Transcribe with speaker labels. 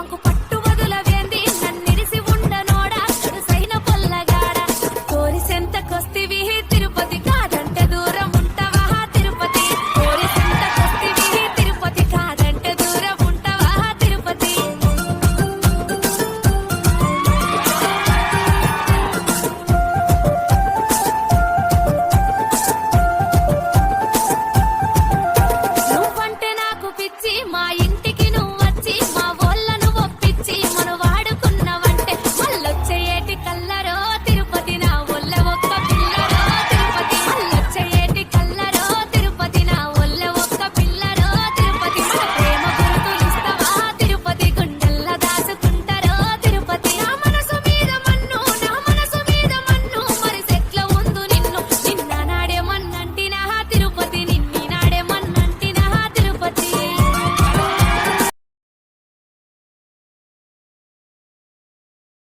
Speaker 1: 많고